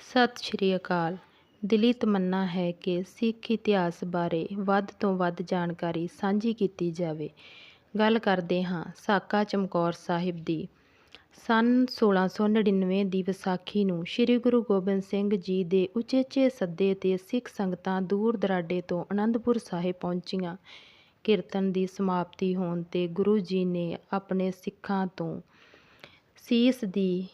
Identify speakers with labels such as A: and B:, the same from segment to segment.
A: ਸਤਿ ਸ਼੍ਰੀ ਅਕਾਲ। ਦਿਲੀ ਤਮੰਨਾ ਹੈ ਕਿ ਸਿੱਖ ਇਤਿਹਾਸ ਬਾਰੇ ਵੱਧ ਤੋਂ ਵੱਧ ਜਾਣਕਾਰੀ ਸਾਂਝੀ ਕੀਤੀ ਜਾਵੇ। ਗੱਲ ਕਰਦੇ ਹਾਂ ਸਾਕਾ ਚਮਕੌਰ ਸਾਹਿਬ ਦੀ। ਸੰਨ 1699 ਦੀ ਵਿਸਾਖੀ ਨੂੰ ਸ੍ਰੀ ਗੁਰੂ ਗੋਬਿੰਦ ਸਿੰਘ ਜੀ ਦੇ ਉਚੇਚੇ ਸੱਦੇ ਤੇ ਸਿੱਖ ਸੰਗਤਾਂ ਦੂਰ ਦਰਾਡੇ ਤੋਂ ਅਨੰਦਪੁਰ ਸਾਹਿਬ ਪਹੁੰਚੀਆਂ। ਕੀਰਤਨ ਦੀ ਸਮਾਪਤੀ ਹੋਣ ਤੇ ਗੁਰੂ ਜੀ ਨੇ ਆਪਣੇ ਸਿੱਖਾਂ ਤੋਂ ਸੀਸ ਦੀ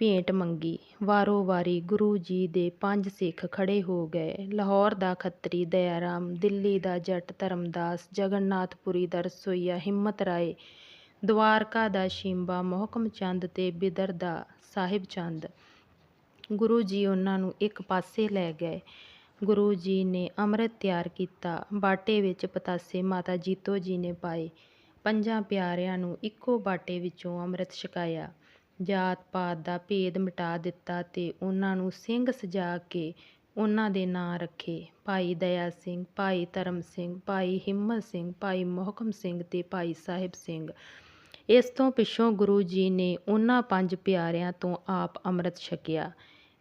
A: ਭੇਂਟ ਮੰਗੀ। ਵਾਰੋ ਵਾਰੀ ਗੁਰੂ ਜੀ ਦੇ ਪੰਜ ਸਿੱਖ ਖੜੇ ਹੋ ਗਏ। ਲਾਹੌਰ ਦਾ ਖੱਤਰੀ ਦਇਆਰਾਮ, ਦਿੱਲੀ ਦਾ ਜੱਟ ਧਰਮਦਾਸ, ਜਗਨਨਾਥਪੁਰੀ ਦਾ ਰਸੋਈਆ ਹਿੰਮਤ ਰਾਏ, ਦਵਾਰਕਾ ਦਾ ਸ਼ੀਂਬਾ, ਮੋਹਕਮ ਚੰਦ ਤੇ ਬਿਦਰ ਦਾ ਸਾਹਿਬ ਚੰਦ। ਗੁਰੂ ਜੀ ਉਹਨਾਂ ਨੂੰ ਇੱਕ ਪਾਸੇ ਲੈ ਗਏ। ਗੁਰੂ ਜੀ ਨੇ ਅੰਮ੍ਰਿਤ ਤਿਆਰ ਕੀਤਾ। ਬਾਟੇ ਵਿੱਚ ਪਤਾਸੇ ਮਾਤਾ ਜੀਤੋ ਜੀ ਨੇ ਪਾਏ। ਪੰਜਾਂ ਪਿਆਰਿਆਂ ਨੂੰ ਇੱਕੋ ਬਾਟੇ ਵਿੱਚੋਂ ਅੰਮ੍ਰਿਤ ਛਕਾਇਆ। ਜਾਤ ਪਾਤ ਦਾ ਭੇਦ ਮਿਟਾ ਦਿੱਤਾ ਤੇ ਉਹਨਾਂ ਨੂੰ ਸਿੰਘ ਸਜਾ ਕੇ ਉਹਨਾਂ ਦੇ ਨਾਂ ਰੱਖੇ। ਭਾਈ ਦਇਆ ਸਿੰਘ, ਭਾਈ ਧਰਮ ਸਿੰਘ, ਭਾਈ ਹਿੰਮਤ ਸਿੰਘ, ਭਾਈ ਮੋਹਕਮ ਸਿੰਘ ਤੇ ਭਾਈ ਸਾਹਿਬ ਸਿੰਘ। ਇਸ ਤੋਂ ਪਿੱਛੋਂ ਗੁਰੂ ਜੀ ਨੇ ਉਹਨਾਂ ਪੰਜ ਪਿਆਰਿਆਂ ਤੋਂ ਆਪ ਅੰਮ੍ਰਿਤ ਛਕਿਆ।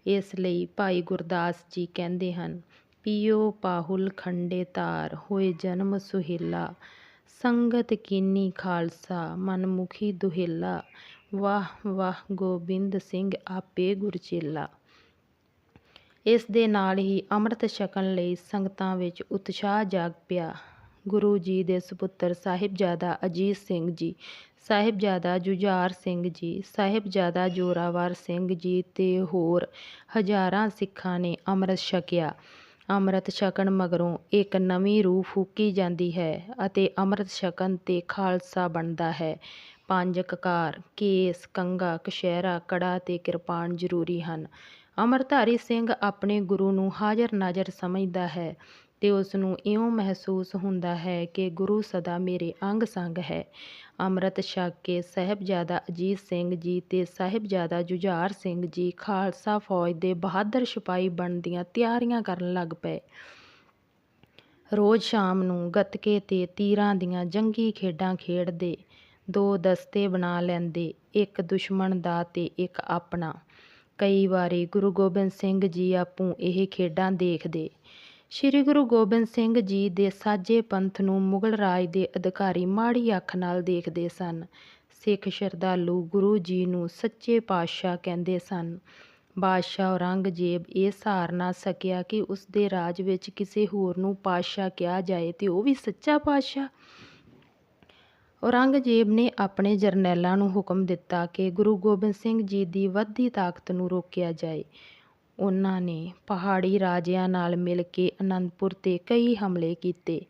A: ਇਸ ਲਈ ਭਾਈ ਗੁਰਦਾਸ ਜੀ ਕਹਿੰਦੇ ਹਨ, ਪੀਓ ਪਾਹੁਲ ਖੰਡੇ ਤਾਰ ਹੋਏ ਜਨਮ ਸੁਹੇਲਾ। ਸੰਗਤ ਕੀਨੀ ਖਾਲਸਾ, ਮਨਮੁਖੀ ਦੁਹੇਲਾ। ਵਾਹ ਵਾਹ, ਗੋਬਿੰਦ ਸਿੰਘ ਆਪੇ ਗੁਰਚੇਲਾ। ਇਸ ਦੇ ਨਾਲ ਹੀ ਅੰਮ੍ਰਿਤ ਛਕਣ ਲਈ ਸੰਗਤਾਂ ਵਿੱਚ ਉਤਸ਼ਾਹ ਜਾਗ ਪਿਆ। ਗੁਰੂ ਜੀ ਦੇ ਸੁਪੁੱਤਰ ਸਾਹਿਬਜ਼ਾਦਾ ਅਜੀਤ ਸਿੰਘ ਜੀ, ਸਾਹਿਬਜ਼ਾਦਾ ਜੁਝਾਰ ਸਿੰਘ ਜੀ, ਸਾਹਿਬਜ਼ਾਦਾ ਜੋਰਾਵਰ ਸਿੰਘ ਜੀ ਤੇ ਹੋਰ ਹਜ਼ਾਰਾਂ ਸਿੱਖਾਂ ਨੇ ਅੰਮ੍ਰਿਤ ਛਕਿਆ। ਅੰਮ੍ਰਿਤ ਛਕਣ ਮਗਰੋਂ ਇੱਕ ਨਵੀਂ ਰੂਹ ਫੂਕੀ ਜਾਂਦੀ ਹੈ ਅਤੇ ਅੰਮ੍ਰਿਤ ਛਕਣ ਤੇ ਖਾਲਸਾ ਬਣਦਾ ਹੈ। ਪੰਜ ਕਕਾਰ, ਕੇਸ ਕੰਗਾ ਕਸ਼ਹਿਰਾ ਕੜਾ ਤੇ ਕਿਰਪਾਨ ਜ਼ਰੂਰੀ ਹਨ। ਅਮਰਧਾਰੀ ਸਿੰਘ ਆਪਣੇ ਗੁਰੂ ਨੂੰ ਹਾਜ਼ਰ ਨਾਜ਼ਰ ਸਮਝਦਾ ਹੈ ਤੇ ਉਸ ਨੂੰ ਇਉਂ ਮਹਿਸੂਸ ਹੁੰਦਾ ਹੈ ਕਿ ਗੁਰੂ ਸਦਾ ਮੇਰੇ ਅੰਗ ਸੰਗ ਹੈ। ਅੰਮ੍ਰਿਤ ਛਕ ਕੇ ਸਾਹਿਬਜ਼ਾਦਾ ਅਜੀਤ ਸਿੰਘ ਜੀ ਤੇ ਸਾਹਿਬਜ਼ਾਦਾ ਜੁਝਾਰ ਸਿੰਘ ਜੀ ਖਾਲਸਾ ਫੌਜ ਦੇ ਬਹਾਦਰ ਸਿਪਾਹੀ ਬਣਨ ਦੀਆਂ ਤਿਆਰੀਆਂ ਕਰਨ ਲੱਗ ਪਏ। ਰੋਜ਼ ਸ਼ਾਮ ਨੂੰ ਗੱਤਕੇ ਤੇ ਤੀਰਾਂ ਦੀਆਂ ਜੰਗੀ ਖੇਡਾਂ ਖੇਡਦੇ ਦੋ ਦਸਤੇ ਬਣਾ ਲੈਂਦੇ, ਇੱਕ ਦੁਸ਼ਮਣ ਦਾ ਤੇ ਇੱਕ ਆਪਣਾ। ਕਈ ਵਾਰੀ ਗੁਰੂ ਗੋਬਿੰਦ ਸਿੰਘ ਜੀ ਆਪੂ ਇਹ ਖੇਡਾਂ ਦੇਖਦੇ। ਸ੍ਰੀ ਗੁਰੂ ਗੋਬਿੰਦ ਸਿੰਘ ਜੀ ਦੇ ਸਾਜੇ ਪੰਥ ਨੂੰ ਮੁਗਲ ਰਾਜ ਦੇ ਅਧਿਕਾਰੀ ਮਾੜੀ ਅੱਖ ਨਾਲ ਦੇਖਦੇ ਸਨ। ਸਿੱਖ ਸ਼ਰਧਾਲੂ ਗੁਰੂ ਜੀ ਨੂੰ ਸੱਚੇ ਪਾਤਸ਼ਾਹ ਕਹਿੰਦੇ ਸਨ, ਬਾਦਸ਼ਾਹ ਔਰੰਗਜ਼ੇਬ ਇਹ ਸਹਾਰ ਨਾ ਸਕਿਆ ਕਿ ਉਸ ਦੇ ਰਾਜ ਵਿੱਚ ਕਿਸੇ ਹੋਰ ਨੂੰ ਪਾਤਸ਼ਾਹ ਕਿਹਾ ਜਾਏ ਤੇ ਉਹ ਵੀ ਸੱਚਾ ਪਾਤਸ਼ਾਹ? ਔਰੰਗਜ਼ੇਬ ਨੇ ਆਪਣੇ ਜਰਨੈਲਾਂ ਨੂੰ ਹੁਕਮ ਦਿੱਤਾ ਕਿ ਗੁਰੂ ਗੋਬਿੰਦ ਸਿੰਘ ਜੀ ਦੀ ਵੱਧਦੀ ਤਾਕਤ ਨੂੰ ਰੋਕਿਆ ਜਾਏ। ਉਹਨਾਂ ਨੇ ਪਹਾੜੀ ਰਾਜਿਆਂ ਨਾਲ ਮਿਲ ਕੇ ਅਨੰਦਪੁਰ ਤੇ ਕਈ ਹਮਲੇ ਕੀਤੇ।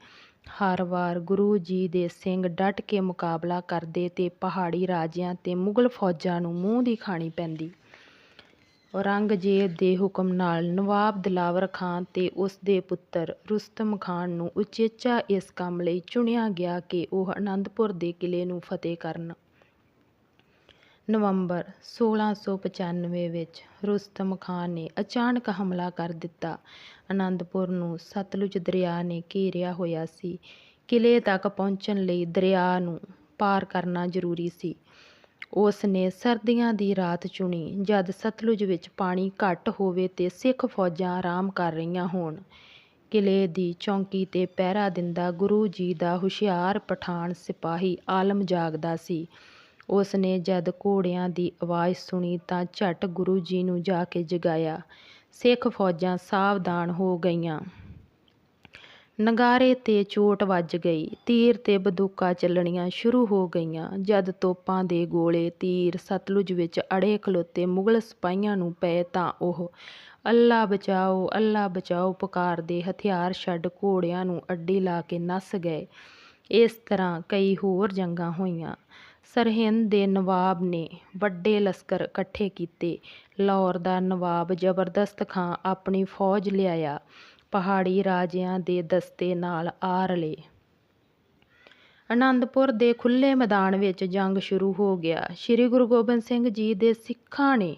A: ਹਰ ਵਾਰ ਗੁਰੂ ਜੀ ਦੇ ਸਿੰਘ ਡਟ ਕੇ ਮੁਕਾਬਲਾ ਕਰਦੇ ਤੇ ਪਹਾੜੀ ਰਾਜਿਆਂ ਤੇ ਮੁਗਲ ਫੌਜਾਂ ਨੂੰ ਮੂੰਹ ਦੀ ਖਾਣੀ ਪੈਂਦੀ। ਔਰੰਗਜ਼ੇਬ ਦੇ ਹੁਕਮ ਨਾਲ ਨਵਾਬ ਦਿਲਾਵਰ ਖਾਨ ਤੇ ਉਸ ਦੇ ਪੁੱਤਰ ਰੁਸਤਮ ਖਾਨ ਨੂੰ ਉਚੇਚਾ ਇਸ ਕੰਮ ਲਈ ਚੁਣਿਆ ਗਿਆ ਕਿ ਉਹ ਅਨੰਦਪੁਰ ਦੇ ਕਿਲੇ ਨੂੰ ਫਤਿਹ ਕਰਨ। ਨਵੰਬਰ 1695 ਵਿੱਚ ਰੁਸਤਮ ਖਾਨ ਨੇ ਅਚਾਨਕ ਹਮਲਾ ਕਰ ਦਿੱਤਾ। ਅਨੰਦਪੁਰ ਨੂੰ ਸਤਲੁਜ ਦਰਿਆ ਨੇ ਘੇਰਿਆ ਹੋਇਆ ਸੀ। ਕਿਲੇ ਤੱਕ ਪਹੁੰਚਣ ਲਈ ਦਰਿਆ ਨੂੰ ਪਾਰ ਕਰਨਾ ਜ਼ਰੂਰੀ ਸੀ। ਉਸ ਨੇ ਸਰਦੀਆਂ ਦੀ ਰਾਤ ਚੁਣੀ, ਜਦ ਸਤਲੁਜ ਵਿੱਚ ਪਾਣੀ ਘੱਟ ਹੋਵੇ ਤੇ ਸਿੱਖ ਫੌਜਾਂ ਆਰਾਮ ਕਰ ਰਹੀਆਂ ਹੋਣ। ਕਿਲੇ ਦੀ ਚੌਂਕੀ ਤੇ ਪਹਿਰਾ ਦਿੰਦਾ ਗੁਰੂ ਜੀ ਦਾ ਹੁਸ਼ਿਆਰ ਪਠਾਨ ਸਿਪਾਹੀ ਆਲਮ ਜਾਗਦਾ ਸੀ। ਉਸ ਨੇ ਜਦ ਘੋੜਿਆਂ ਦੀ ਆਵਾਜ਼ ਸੁਣੀ ਤਾਂ ਝਟ ਗੁਰੂ ਜੀ ਨੂੰ ਜਾ ਕੇ ਜਗਾਇਆ। ਸਿੱਖ ਫੌਜਾਂ ਸਾਵਧਾਨ ਹੋ ਗਈਆਂ। ਨਗਾਰੇ ਤੇ ਚੋਟ ਵੱਜ ਗਈ। ਤੀਰ ਤੇ ਬੰਦੂਕਾਂ ਚੱਲਣੀਆਂ ਸ਼ੁਰੂ ਹੋ ਗਈਆਂ। ਜਦ ਤੋਪਾਂ ਦੇ ਗੋਲੇ ਤੀਰ ਸਤਲੁਜ ਵਿੱਚ ਅੜੇ ਖਲੋਤੇ ਮੁਗਲ ਸਿਪਾਹੀਆਂ ਨੂੰ ਪਏ ਤਾਂ ਉਹ, ਅੱਲਾ ਬਚਾਓ ਅੱਲਾ ਬਚਾਓ ਪੁਕਾਰਦੇ ਹਥਿਆਰ ਛੱਡ ਘੋੜਿਆਂ ਨੂੰ ਅੱਡੀ ਲਾ ਕੇ ਨੱਸ ਗਏ। ਇਸ ਤਰ੍ਹਾਂ ਕਈ ਹੋਰ ਜੰਗਾਂ ਹੋਈਆਂ। ਸਰਹਿੰਦ ਦੇ ਨਵਾਬ ਨੇ ਵੱਡੇ ਲਸ਼ਕਰ ਇਕੱਠੇ ਕੀਤੇ। ਲਾਹੌਰ ਦਾ ਨਵਾਬ ਜ਼ਬਰਦਸਤ ਖਾਂ ਆਪਣੀ ਫੌਜ ਲਿਆਇਆ। ਪਹਾੜੀ ਰਾਜਿਆਂ ਦੇ ਦਸਤੇ ਨਾਲ ਆ ਰਲੇ ਅਨੰਦਪੁਰ ਦੇ ਖੁੱਲੇ ਮੈਦਾਨ ਵਿੱਚ ਜੰਗ ਸ਼ੁਰੂ ਹੋ ਗਿਆ। ਸ੍ਰੀ ਗੁਰੂ ਗੋਬਿੰਦ ਸਿੰਘ ਜੀ ਦੇ ਸਿੱਖਾਂ ਨੇ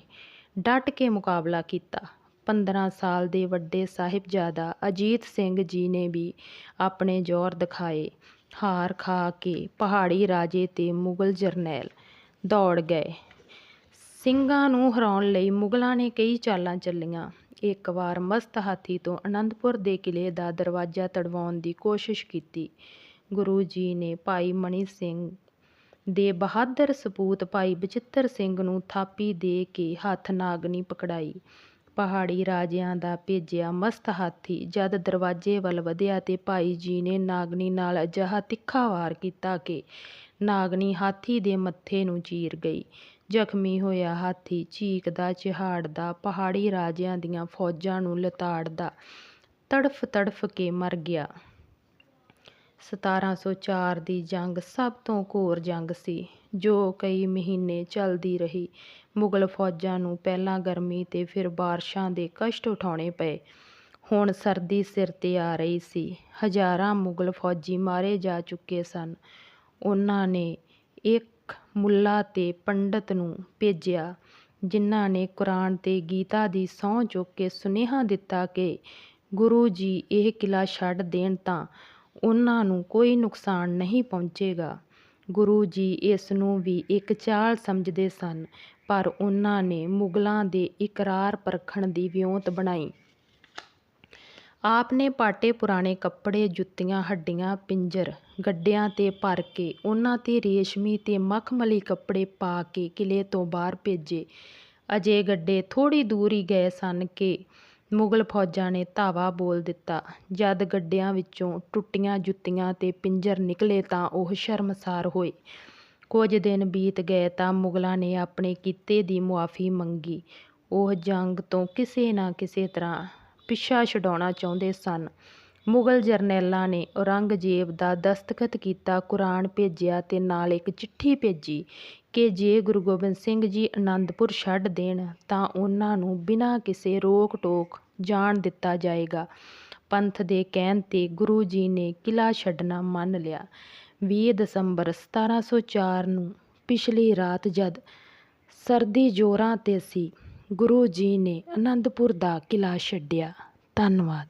A: ਡਟ ਕੇ ਮੁਕਾਬਲਾ ਕੀਤਾ। 15 ਸਾਲ ਦੇ ਵੱਡੇ ਸਾਹਿਬਜ਼ਾਦਾ ਅਜੀਤ ਸਿੰਘ ਜੀ ਨੇ ਵੀ ਆਪਣੇ ਜ਼ੋਰ ਦਿਖਾਏ। ਹਾਰ ਖਾ ਕੇ ਪਹਾੜੀ ਰਾਜੇ ਤੇ ਮੁਗਲ ਜਰਨੈਲ ਦੌੜ ਗਏ। ਸਿੰਘਾਂ ਨੂੰ ਹਰਾਉਣ ਲਈ ਮੁਗਲਾਂ ਨੇ ਕਈ ਚਾਲਾਂ ਚੱਲੀਆਂ। ਇੱਕ ਵਾਰ ਮਸਤ ਹਾਥੀ ਤੋਂ ਅਨੰਦਪੁਰ ਦੇ ਕਿਲ੍ਹੇ ਦਾ ਦਰਵਾਜ਼ਾ ਤੜਵਾਉਣ ਦੀ ਕੋਸ਼ਿਸ਼ ਕੀਤੀ। ਗੁਰੂ ਜੀ ਨੇ ਭਾਈ ਮਣੀ ਸਿੰਘ ਦੇ ਬਹਾਦਰ ਸਪੂਤ ਭਾਈ ਬਚਿੱਤਰ ਸਿੰਘ ਨੂੰ ਥਾਪੀ ਦੇ ਕੇ ਹੱਥ ਨਾਗਣੀ ਪਕੜਾਈ। ਪਹਾੜੀ ਰਾਜਿਆਂ ਦਾ ਭੇਜਿਆ ਮਸਤ ਹਾਥੀ। ਜਦ ਦਰਵਾਜ਼ੇ ਵੱਲ ਵਧਿਆ ਤੇ ਭਾਈ ਜੀ ਨੇ ਨਾਗਣੀ ਨਾਲ ਅਜਿਹਾ ਤਿੱਖਾ ਵਾਰ ਕੀਤਾ ਕਿ ਨਾਗਣੀ ਹਾਥੀ ਦੇ ਮੱਥੇ ਨੂੰ ਚੀਰ ਗਈ। ਜ਼ਖਮੀ ਹੋਇਆ, ਹਾਥੀ ਚੀਕਦਾ, ਚਿਹਾੜਦਾ, ਪਹਾੜੀ ਰਾਜਿਆਂ ਦੀਆਂ ਫੌਜਾਂ ਨੂੰ ਲਤਾੜਦਾ ਤੜਫ ਤੜਫ ਕੇ ਮਰ ਗਿਆ। 1704 ਦੀ ਜੰਗ ਸਭ ਤੋਂ ਘੋਰ ਜੰਗ ਸੀ, ਜੋ ਕਈ ਮਹੀਨੇ ਚੱਲਦੀ ਰਹੀ। ਮੁਗਲ ਫੌਜਾਂ ਨੂੰ ਪਹਿਲਾਂ ਗਰਮੀ ਤੇ ਫਿਰ ਬਾਰਿਸ਼ਾਂ ਦੇ ਕਸ਼ਟ ਉਠਾਉਣੇ ਪਏ। ਹੁਣ ਸਰਦੀ ਸਿਰ ਤੇ ਆ ਰਹੀ ਸੀ। ਹਜ਼ਾਰਾਂ ਮੁਗਲ ਫੌਜੀ ਮਾਰੇ ਜਾ ਚੁੱਕੇ ਸਨ। ਉਹਨਾਂ ਨੇ ਇੱਕ ਮੁੱਲਾ ਤੇ ਪੰਡਤ ਨੂੰ ਭੇਜਿਆ, ਜਿਨ੍ਹਾਂ ਨੇ ਕੁਰਾਨ ਤੇ ਗੀਤਾ ਦੀ ਸਹੁੰ ਚੁੱਕ ਕੇ ਸੁਨੇਹਾ ਦਿੱਤਾ ਕਿ ਗੁਰੂ ਜੀ ਇਹ ਕਿਲਾ ਛੱਡ ਦੇਣ ਤਾਂ ਉਹਨਾਂ ਨੂੰ ਕੋਈ ਨੁਕਸਾਨ ਨਹੀਂ ਪਹੁੰਚੇਗਾ। ਗੁਰੂ ਜੀ ਇਸ ਨੂੰ ਵੀ ਇੱਕ ਚਾਲ ਸਮਝਦੇ ਸਨ, ਪਰ ਉਹਨਾਂ ਨੇ ਮੁਗਲਾਂ ਦੇ ਇਕਰਾਰ ਪਰਖਣ ਦੀ ਵਿਉਂਤ ਬਣਾਈ। ਆਪ ਨੇ ਪਾਟੇ ਪੁਰਾਣੇ ਕੱਪੜੇ, ਜੁੱਤੀਆਂ, ਹੱਡੀਆਂ, ਪਿੰਜਰ, ਗੱਡਿਆਂ ਤੇ ਭਰ ਕੇ ਉਹਨਾਂ ਤੇ ਰੇਸ਼ਮੀ ਤੇ ਮਖਮਲੀ ਕੱਪੜੇ ਪਾ ਕੇ ਕਿਲੇ ਤੋਂ ਬਾਹਰ ਭੇਜੇ। ਅਜੇ ਗੱਡੇ ਥੋੜੀ ਦੂਰ ਹੀ ਗਏ ਸਨ ਕਿ ਮੁਗਲ ਫੌਜਾਂ ਨੇ ਧਾਵਾ ਬੋਲ ਦਿੱਤਾ। ਜਦ ਗੱਡਿਆਂ ਵਿੱਚੋਂ ਟੁੱਟੀਆਂ ਜੁੱਤੀਆਂ ਤੇ ਪਿੰਜਰ ਨਿਕਲੇ ਤਾਂ ਉਹ ਸ਼ਰਮਸਾਰ ਹੋਏ। ਕੁਝ ਦਿਨ ਬੀਤ ਗਏ ਤਾਂ ਮੁਗਲਾਂ ਨੇ ਆਪਣੇ ਕੀਤੇ ਦੀ ਮੁਆਫੀ ਮੰਗੀ। ਉਹ ਜੰਗ ਤੋਂ ਕਿਸੇ ਨਾ ਕਿਸੇ ਤਰ੍ਹਾਂ ਪਿੱਛਾ ਛਡਾਉਣਾ ਚਾਹੁੰਦੇ ਸਨ। ਮੁਗਲ ਜਰਨੈਲਾਂ ਨੇ ਔਰੰਗਜ਼ੇਬ ਦਾ ਦਸਤਖਤ ਕੀਤਾ, ਕੁਰਾਨ ਭੇਜਿਆ ਤੇ ਨਾਲ ਇੱਕ ਚਿੱਠੀ ਭੇਜੀ ਕਿ ਜੇ ਗੁਰੂ ਗੋਬਿੰਦ ਸਿੰਘ ਜੀ ਅਨੰਦਪੁਰ ਛੱਡ ਦੇਣ ਤਾਂ ਉਹਨਾਂ ਨੂੰ ਬਿਨਾਂ ਕਿਸੇ ਰੋਕ ਟੋਕ ਜਾਣ ਦਿੱਤਾ ਜਾਏਗਾ। ਪੰਥ ਦੇ ਕਹਿਣ ਤੇ ਗੁਰੂ ਜੀ ਨੇ ਕਿਲਾ ਛੱਡਣਾ ਮੰਨ ਲਿਆ। 20 ਦਸੰਬਰ 1704 ਨੂੰ ਪਿਛਲੀ ਰਾਤ ਜਦ ਸਰਦੀ ਜ਼ੋਰਾਂ ਤੇ ਸੀ ਗੁਰੂ ਜੀ ਨੇ ਅਨੰਦਪੁਰ ਦਾ ਕਿਲ੍ਹਾ ਛੱਡਿਆ। ਧੰਨਵਾਦ।